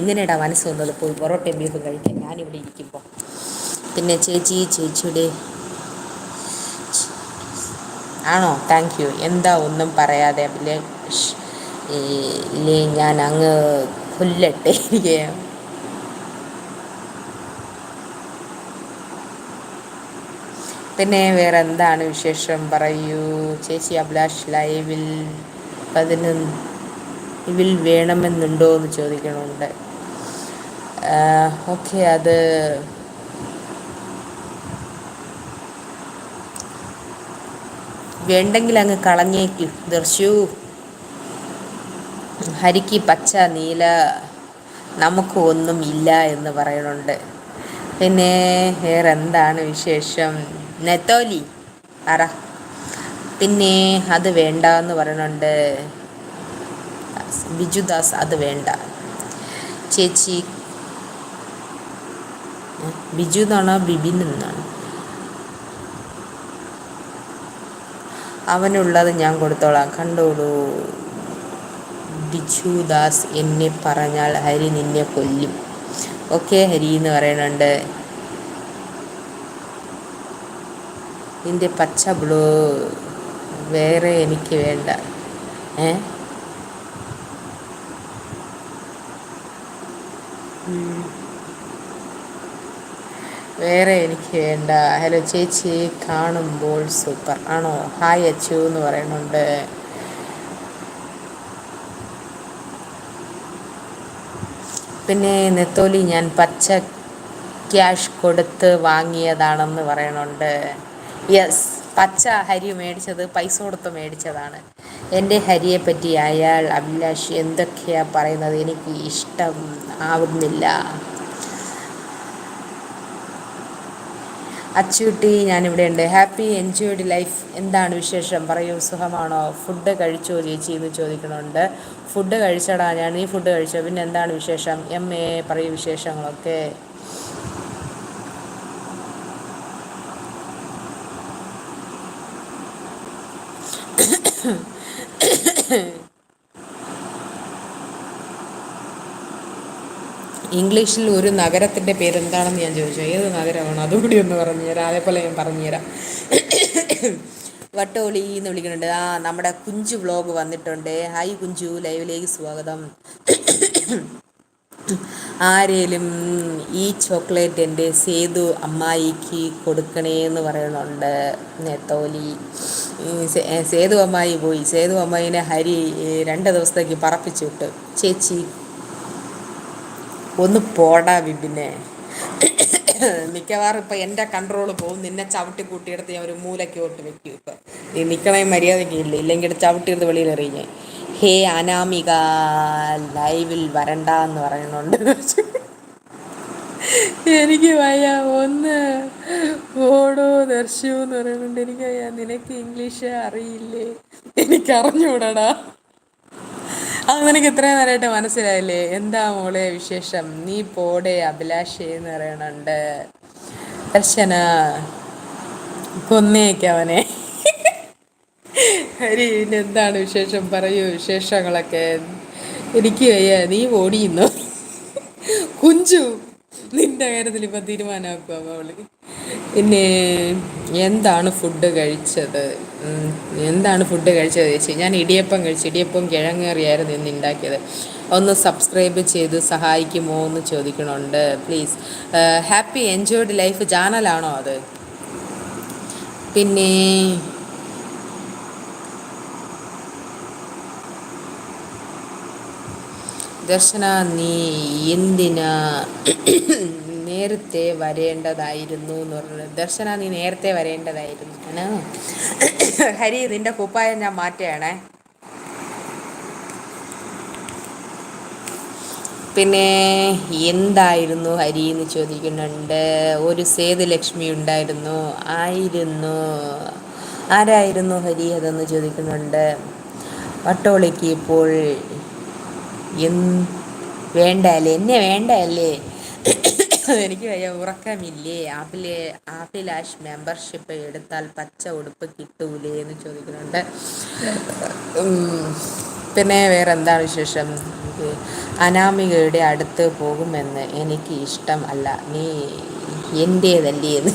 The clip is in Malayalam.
എങ്ങനെയാടാ മനസ്സ് വന്നത്? പോയി പൊറോട്ടയും ബീഫും കഴിക്കാൻ. ഞാനിവിടെ ഇരിക്കുമ്പോൾ പിന്നെ ചേച്ചി ചേച്ചിയുടെ ആണോ? താങ്ക് യു എന്താ ഒന്നും പറയാതെ ഇല്ലേ ഞാൻ അങ്ങ് കൊല്ലട്ടെ. എനിക്ക് പിന്നെ വേറെ എന്താണ് വിശേഷം? പറയൂ. ചേച്ചി അഭിലാഷ് ലൈവിൽ പതിനൊന്ന് ഇവിൽ വേണമെന്നുണ്ടോ എന്ന് ചോദിക്കണുണ്ട്. ഓക്കെ അത് വേണ്ടെങ്കിൽ അങ്ങ് കളഞ്ഞേക്കു. ദർശു. ഹരിക്ക് പച്ച നീല നമുക്ക് ഒന്നും ഇല്ല എന്ന് പറയുന്നുണ്ട് പിന്നെ വേറെ വിശേഷം? നെത്തോലി അറ പിന്നെ അത് വേണ്ട എന്ന് പറയുന്നുണ്ട് ബിജുദാസ് അത് വേണ്ട. ചേച്ചി ബിജു എന്നാണ് ബിബിൻ എന്നാണ്. അവനുള്ളത് ഞാൻ കൊടുത്തോളാം. കണ്ടോളൂ. ബിജുദാസ് എന്നെ പറഞ്ഞാൽ ഹരി നിന്നെ കൊല്ലും. ഓക്കെ ഹരി എന്ന് പറയുന്നുണ്ട്. നിന്റെ പച്ച ബ്ലൂ വേറെ എനിക്ക് വേണ്ട. ഏ? വേറെ എനിക്ക് വേണ്ട. ഹലോ ചേച്ചി കാണുമ്പോൾ സൂപ്പർ. ആണോ? ഹായ് അച്ചു എന്ന് പറയുന്നുണ്ട്. പിന്നെ നെത്തോലി ഞാൻ പച്ച ക്യാഷ് കൊടുത്ത് വാങ്ങിയതാണെന്ന് പറയണുണ്ട് യെസ് പച്ച ഹരി മേടിച്ചത് പൈസ കൊടുത്ത് മേടിച്ചതാണ്. എന്റെ ഹരിയെ പറ്റി അയാൾ അഭിലാഷ് എന്തൊക്കെയാണ് പറയുന്നത് എനിക്ക് ഇഷ്ടം ആവുന്നില്ല. അച്ചൂട്ടി ഞാനിവിടെ ഉണ്ട് ഹാപ്പി എൻജോയ്ഡ് ലൈഫ് എന്താണ് വിശേഷം? പറയൂ സുഖമാണോ? ഫുഡ് കഴിച്ചോ ചേച്ചി എന്ന് ചോദിക്കണുണ്ട്. ഫുഡ് കഴിച്ചടാ ഞാൻ നീ ഫുഡ് കഴിച്ചോ. പിന്നെ എന്താണ് വിശേഷം? എം എ പറയൂ വിശേഷങ്ങളൊക്കെ. ഇംഗ്ലീഷിൽ ഒരു നഗരത്തിന്റെ പേരെന്താണെന്ന് ഞാൻ ചോദിച്ചു. ഏത് നഗരമാണ്? അതുകൂടി ഒന്ന് പറഞ്ഞുതരാം അതേപോലെ ഞാൻ പറഞ്ഞുതരാം വട്ടോളി എന്ന് വിളിക്കുന്നുണ്ട്. ആ നമ്മുടെ കുഞ്ചു വ്ളോഗ് വന്നിട്ടുണ്ട്. ഹായ് കുഞ്ചു. ലൈവിലേക്ക് സ്വാഗതം. ആരേലും ഈ ചോക്ലേറ്റ് എന്റെ സേതു അമ്മായിക്ക് കൊടുക്കണേ എന്ന് പറയുന്നുണ്ട്. നെത്തോലി. സേതു അമ്മായി പോയി. സേതു അമ്മായിനെ ഹരി രണ്ട് ദിവസത്തേക്ക് പറപ്പിച്ചു വിട്ട്. ചേച്ചി ഒന്ന് പോടാ വിപിനെ. മിക്കവാറും ഇപ്പം എന്റെ കൺട്രോൾ പോകും. നിന്നെ ചവിട്ടി കൂട്ടിയെടുത്ത് ഞാൻ ഒരു മൂലയ്ക്ക് ഓട്ട് വെക്കും ഇപ്പം. നീ നിൽക്കണേ മര്യാദയ്ക്ക് ഇല്ല? ഇല്ലെങ്കിൽ ചവിട്ടിയെടുത്ത് വെളിയിൽ ഞാൻ. ഹേ അനാമിക ലൈവിൽ വരണ്ട എന്ന് പറയുന്നുണ്ട്. എനിക്ക് വയ്യ. ഒന്ന് ഓടോ ദർശു എന്ന് പറയുന്നുണ്ട്. എനിക്ക് വയ്യ നിനക്ക് ഇംഗ്ലീഷ് അറിയില്ലേ? എനിക്ക് അറിഞ്ഞൂടടാ അത് നിനക്ക് ഇത്രയും നേരമായിട്ട് മനസ്സിലായില്ലേ? എന്താ മോളെ വിശേഷം? നീ പോടെ അഭിലാഷേന്ന് പറയണുണ്ട്. ദർശന കൊന്നേക്ക് അവനെ. ഹരി എന്താണ് വിശേഷം? പറയൂ വിശേഷങ്ങളൊക്കെ. എനിക്ക് വയ്യ നീ ഓടിയുന്നു? കുഞ്ചു നിന്റെ കാര്യത്തിൽ ഇപ്പം തീരുമാനമാക്കുക അവൾ? പിന്നെ എന്താണ് ഫുഡ് കഴിച്ചത്? എന്താണ് ഫുഡ് കഴിച്ചത് ചേച്ചി? ഞാൻ ഇടിയപ്പം കഴിച്ചു. ഇടിയപ്പം കിഴങ്ങേറിയായിരുന്നു ഇന്ന് ഉണ്ടാക്കിയത് ഒന്ന് സബ്സ്ക്രൈബ് ചെയ്ത് സഹായിക്കുമോ എന്ന് ചോദിക്കണുണ്ട്. പ്ലീസ് ഹാപ്പി എൻജോയ്ഡ് ലൈഫ് ചാനലാണോ അത്? പിന്നെ ദർശന നീ എന്തിനാ നേരത്തെ വരേണ്ടതായിരുന്നു എന്ന് പറഞ്ഞത്? ദർശന നീ നേരത്തെ വരേണ്ടതായിരുന്നു. ഹരി നിന്റെ കുപ്പായം ഞാൻ മാറ്റുകയാണേ. പിന്നെ എന്തായിരുന്നു ഹരി എന്ന് ചോദിക്കുന്നുണ്ട്. ഒരു സേതുലക്ഷ്മി ഉണ്ടായിരുന്നു. ആയിരുന്നു. ആരായിരുന്നു ഹരി അതെന്ന് ചോദിക്കുന്നുണ്ട്. വട്ടോളിക്ക് ഇപ്പോൾ വേണ്ട അല്ലേ എന്നെ വേണ്ടല്ലേ? എനിക്ക് വയ്യ ഉറക്കമില്ലേ? ആപ്പിലെ ആപ്പിലാഷ് മെമ്പർഷിപ്പ് എടുത്താൽ പച്ച ഉടുപ്പ് കിട്ടൂലേ എന്ന് ചോദിക്കുന്നുണ്ട്. പിന്നെ വേറെ എന്താണ് വിശേഷം അനാമികയുടെ അടുത്ത് പോകുമെന്ന് എനിക്ക് ഇഷ്ടം അല്ല നീ എന്റേതല്ലേ എന്ന്.